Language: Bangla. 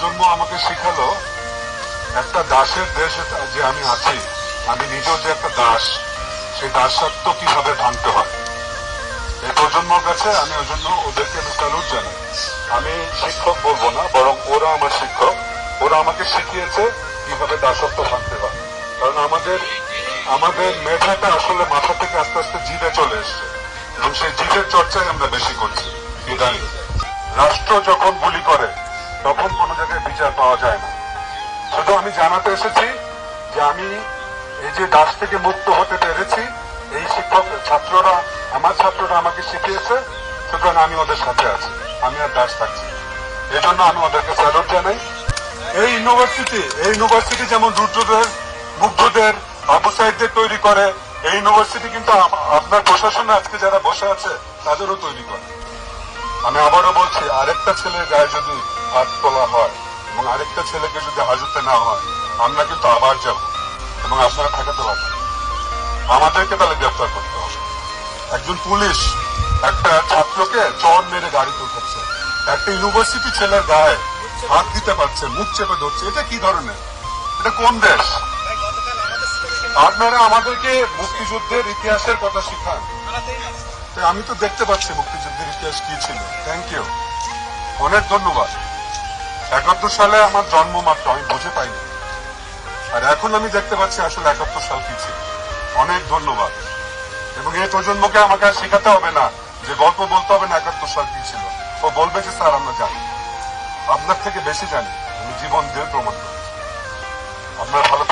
প্রজন্ম আমাকে শিখালো। একটা দাসের দেশ যে আমি আছি, আমি নিজেও যে একটা দাস, সেই দাসত্ব কীভাবে ভাঙতে হয়? এই প্রজন্মর কাছে আমি ওই জন্য ওদেরকে আমি স্যালুট জানাই। আমি শিক্ষক বলব না, বরং ওরা আমার শিক্ষক। ওরা আমাকে শিখিয়েছে কীভাবে দাসত্ব ভাঙতে হয়। কারণ আমাদের আমাদের মেধাটা আসলে মাথা থেকে আস্তে আস্তে জিভে চলে এসছে। এবং সেই জিভের চর্চাই আমরা বেশি করছি। ইদানিং রাষ্ট্র যখন গুলি করে, তখন কোনো বিচার পাওয়া যায় না। শুধু আমি জানাতে এসেছি যে আমি এই যে দাস থেকে মুক্ত হতে পেরেছি, এই শিক্ষক ছাত্ররা, আমার ছাত্ররা আমাকে শিখিয়েছে, সুতরাং আমি ওদের সাথে আছি, আমি আর দাস থাকছি। এই জন্য আমি ওদেরকে স্যালুট জানাই। এই ইউনিভার্সিটি এই ইউনিভার্সিটি যেমন রুদ্রদের, মুগ্ধদের, আবু সাইদদের তৈরি করে, এই ইউনিভার্সিটি কিন্তু আপনার প্রশাসনে আজকে যারা বসে আছে, তাদেরও তৈরি করে। আমি আবারও বলছি, আরেকটা ছেলের গায়ে যদি হাত তোলা হয় এবং আরেকটা ছেলেকে যদি হাজতে না হয়, আমরা কিন্তু আবার যাব এবং আপনারা ঠেকাতে পারবেন। আমাদেরকে তাহলে গ্রেফতার করতে হবে। একজন পুলিশ, একটা ছাত্রকে চর মেরে গাড়িতে উঠাচ্ছে একটা ইউনিভার্সিটি ছেলের গায়ে হাত দিতে পারছে, মুখ চেপে ধরছে। এটা কি ধরনের? এটা কোন দেশ? আপনারা আমাদেরকে মুক্তিযুদ্ধের ইতিহাসের কথা শিখান। আমি তো দেখতে পাচ্ছি মুক্তিযুদ্ধের ইতিহাস কি ছিল। থ্যাংক ইউ অনেক ধন্যবাদ। একাত্তর সালে আমার জন্ম মাত্র, আমি বুঝে পাইনি। আর এখন আমি দেখতে পাচ্ছি আসলে একাত্তর সাল কি ছিল। অনেক ধন্যবাদ। এবং এই প্রজন্মকে আমাকে আর শেখাতে হবে না যে গল্প বলতে হবে না একাত্তর সাল কি ছিল। ও বলবে যে, স্যার, আমরা জানি। আপনার থেকে বেশি জানি। আমি জীবন দিয়ে প্রমাণ করি আপনার ভালো